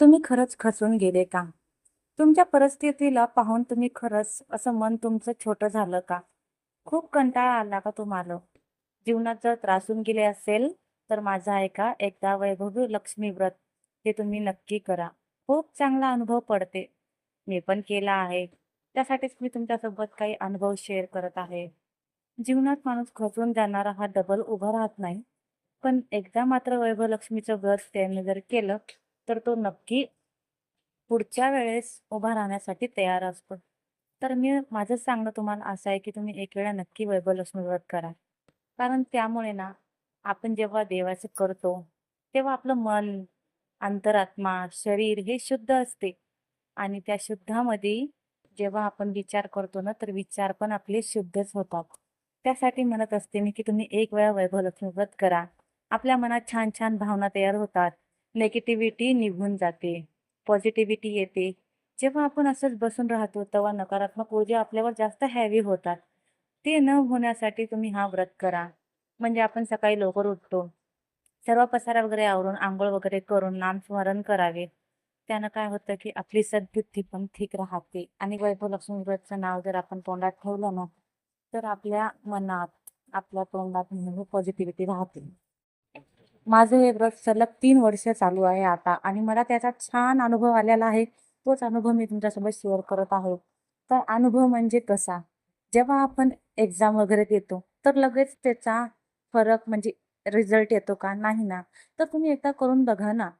तुम्ही खरंच खचून गेले का? तुमच्या परिस्थितीला पाहून तुम्ही खरंच असं मन तुमचं छोटं झालं का? खूप कंटाळा आला का तुम्हाला? जीवनात जर त्रासून गेले असेल, तर माझा ऐका, एकदा वैभवी लक्ष्मी व्रत हे तुम्ही नक्की करा. खूप चांगला अनुभव पडते. मी पण केला आहे. त्यासाठीच मी तुमच्यासोबत काही अनुभव शेअर करत आहे. जीवनात माणूस खचून जाणारा हा डबल उभा राहत नाही. पण एकदा मात्र वैभव लक्ष्मीचं व्रत त्याने जर केलं, तर तो नक्की पुढच्या वेळेस उभा राहण्यासाठी तयार असतो. तर मी माझं सांगणं तुम्हाला असं आहे, की तुम्ही एक वेळा नक्की वैभव लक्ष्मी व्रत करा. कारण त्यामुळे ना, आपण जेव्हा देवाचं करतो, तेव्हा आपलं मन, अंतरात्मा, शरीर हे शुद्ध असते आणि त्या शुद्धामध्ये जेव्हा आपण विचार करतो ना, तर विचार पण आपले शुद्धच होतात. त्यासाठी म्हणत असते मी, की तुम्ही एक वेळा वैभव लक्ष्मी व्रत करा. आपल्या मनात छान-छान भावना तयार होतात. निगेटिव्हिटी निघून जाते. पॉझिटिव्हिटी येते. जेव्हा आपण असंच बसून राहतो, तेव्हा नकारात्मक ऊर्जा आपल्यावर जास्त हॅवी होतात. ते न होण्यासाठी तुम्ही हा व्रत करा. म्हणजे आपण सकाळी लवकर उठतो. सर्व पसारा वगैरे आवरून, आंघोळ वगैरे करून नामस्मरण करावे. त्यानं काय होतं, की आपली सद्बुद्धी पण ठीक राहते आणि वैभव लक्ष्मी व्रतचं नाव जर आपण तोंडात ठेवलं ना, तर आपल्या मनात, आपल्या तोंडात नेहमी पॉझिटिव्हिटी राहते. माझं हे व्रत सलग तीन वर्ष चालू आहे आता आणि मला त्याचा छान अनुभव आलेला आहे. तोच अनुभव मी तुमच्यासोबत शेअर करत आहे. तर अनुभव म्हणजे कसा? जेव्हा आपण एक्झाम वगैरे देतो, तर लगेच त्याचा फरक म्हणजे रिझल्ट येतो का? नाही ना. तर तुम्ही एकदा करून बघा ना.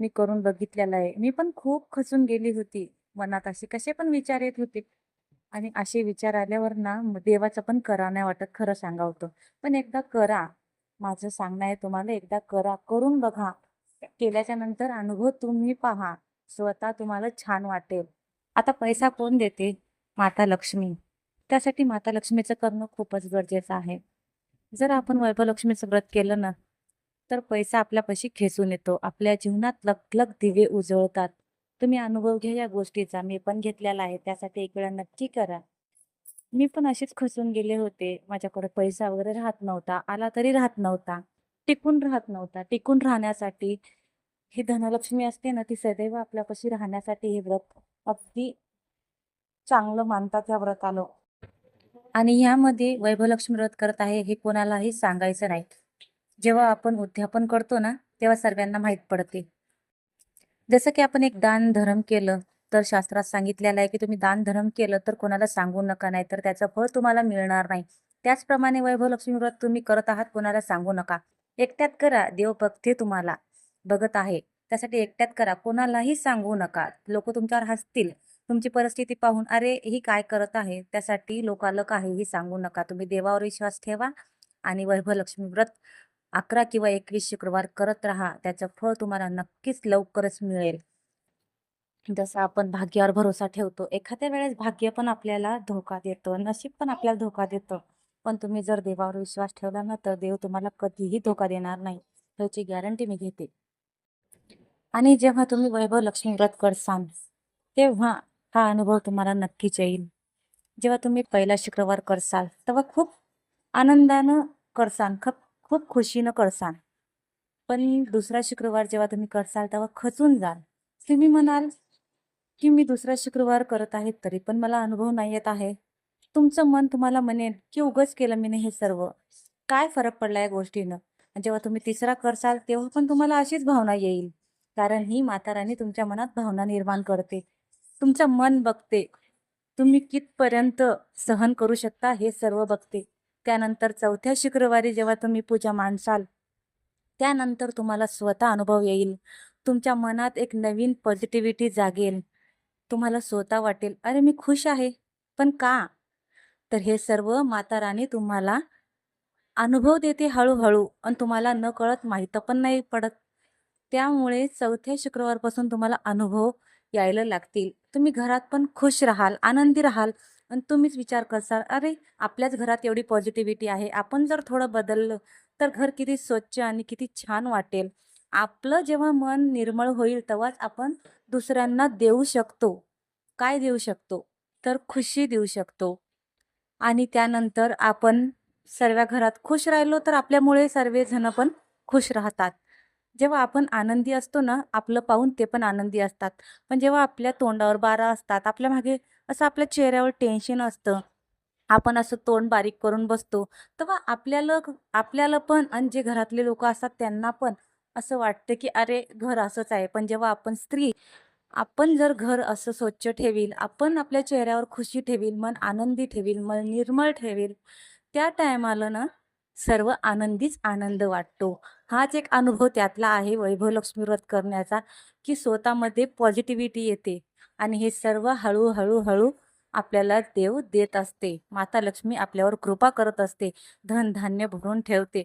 मी करून बघितलेलं आहे. मी पण खूप खचून गेली होती. मनात असे कसे पण विचार येत होते आणि असे विचार आल्यावर ना, देवाचं पण करा नाही वाटत खरं सांगावं होतं पण एकदा करा. माझं सांगणं आहे तुम्हाला एकदा करा. करून बघा. केल्याच्यानंतर अनुभव तुम्ही पहा. स्वतः तुम्हाला छान वाटेल. आता पैसा कोण देते? माता लक्ष्मी. त्यासाठी माता लक्ष्मीचं करणं खूपच गरजेचं आहे. जर आपण वैभवलक्ष्मीचं व्रत केलं ना, तर पैसा आपल्यापाशी खेचून येतो. आपल्या जीवनात लखलख दिवे उजळतात. तुम्ही अनुभव घ्या या गोष्टीचा. मी पण घेतलेला आहे. त्यासाठी एक वेळा नक्की करा. मी पण अशीच खचून गेले होते. माझ्याकडे पैसा वगैरे राहत नव्हता. आला तरी राहत नव्हता. टिकून राहत नव्हता. टिकून राहण्यासाठी ही धनलक्ष्मी असते ना, ती सदैव आपल्यापाशी राहण्यासाठी हे व्रत अगदी चांगलं मानतात या व्रताला. आणि ह्यामध्ये वैभव लक्ष्मी व्रत करत आहे हे कोणालाही सांगायचं नाही. जेव्हा आपण उद्यापन करतो ना, तेव्हा सर्वांना माहीत पडते. जसं की आपण एक दान-धर्म केलं, तर शास्त्रात सांगितलेलं आहे, की तुम्ही दान-धर्म केलं तर कोणाला सांगू नका, नाही तर त्याचं फळ तुम्हाला मिळणार नाही. त्याचप्रमाणे वैभव लक्ष्मी व्रत तुम्ही करत आहात, कोणाला सांगू नका. एकट्यात करा. देव बघते तुम्हाला. बघत आहे. त्यासाठी एकट्यात करा. कोणालाही सांगू नका. लोक तुमच्यावर हसतील. तुमची परिस्थिती पाहून, "अरे, ही काय करत आहे?" त्यासाठी लोकाला काहीही सांगू नका. तुम्ही देवावर विश्वास ठेवा आणि वैभव लक्ष्मी व्रत 11 किंवा 21 शुक्रवार करत राहा. त्याचं फळ तुम्हाला नक्कीच लवकरच मिळेल. जसं आपण भाग्यावर भरोसा ठेवतो. एखाद्या वेळेस भाग्य पण आपल्याला धोका देतो नशीब पण आपल्याला धोका देतं. पण तुम्ही जर देवावर विश्वास ठेवला ना, तर देव तुम्हाला कधीही धोका देणार नाही. ह्याची गॅरंटी मी घेते. आणि जेव्हा तुम्ही वैभव लक्ष्मी व्रत करसान तेव्हा हा अनुभव तुम्हाला नक्कीच येईल. जेव्हा तुम्ही पहिला शुक्रवार करसाल, तेव्हा खूप आनंदानं करसान खूप खूप खुशीनं करसान पण दुसरा शुक्रवार जेव्हा तुम्ही करसाल, तेव्हा खचून जाल. तुम्ही म्हणाल, की मी दुसरा शुक्रवार करत आहे, तरी पण मला अनुभव नाही येत आहे. तुमचं मन तुम्हाला म्हणेल, की उगच केलं मी हे सर्व. काय फरक पडला या गोष्टीनं? जेव्हा तुम्ही तिसरा करसाल, तेव्हा पण तुम्हाला अशीच भावना येईल. कारण ही माताराणी तुमच्या मनात भावना निर्माण करते. तुमचं मन बघते. तुम्ही कितपर्यंत सहन करू शकता हे सर्व बघते. त्यानंतर चौथ्या शुक्रवारी जेव्हा तुम्ही पूजा मांडसाल, त्यानंतर तुम्हाला स्वतः अनुभव येईल. तुमच्या मनात एक नवीन पॉझिटिव्हिटी जागेल. तुम्हाला स्वतः वाटेल, "अरे, मी खुश आहे." पण का? तर हे सर्व माता राणी तुम्हाला अनुभव देते हळूहळू आणि तुम्हाला नकळत माहीत पण नाही पडत. त्यामुळे चौथ्या शुक्रवारपासून तुम्हाला अनुभव यायला लागतील. तुम्ही घरात पण खुश राहाल, आनंदी राहाल आणि तुम्हीच विचार करसाल, "अरे, आपल्याच घरात एवढी पॉझिटिव्हिटी आहे. आपण जर थोडं बदललं, तर घर किती स्वच्छ आणि किती छान वाटेल." आपलं जेव्हा मन निर्मळ होईल, तेव्हाच आपण दुसऱ्यांना देऊ शकतो. काय देऊ शकतो? तर खुशी देऊ शकतो. आणि त्यानंतर आपण सर्व घरात खुश राहिलो, तर आपल्यामुळे सर्वजण पण खुश राहतात. जेव्हा आपण आनंदी असतो ना आपलं पाहून ते पण आनंदी असतात पण जेव्हा आपल्या तोंडावर बारा असतात आपल्या मागे असं आपल्या चेहऱ्यावर टेन्शन असतं आपण असं तोंड बारीक करून बसतो तेव्हा आपल्याला आपल्याला पण आणि जे घरातले लोक असतात त्यांना पण असं वाटतं की अरे घर असंच आहे. पण जेव्हा आपण स्त्री आपण जर घर असं स्वच्छ ठेवील आपण आपल्या चेहऱ्यावर खुशी ठेवील मन आनंदी ठेवील मन निर्मळ ठेवील त्या टायमाला ना सर्व आनंदीच आनंद वाटतो. हाच एक अनुभव त्यातला आहे वैभव लक्ष्मी व्रत करण्याचा की स्वतःमध्ये पॉझिटिव्हिटी येते आणि हे सर्व हळूहळू हळू आपल्याला देव देत असते. माता लक्ष्मी आपल्यावर कृपा करत असते. धन धान्य भरून ठेवते.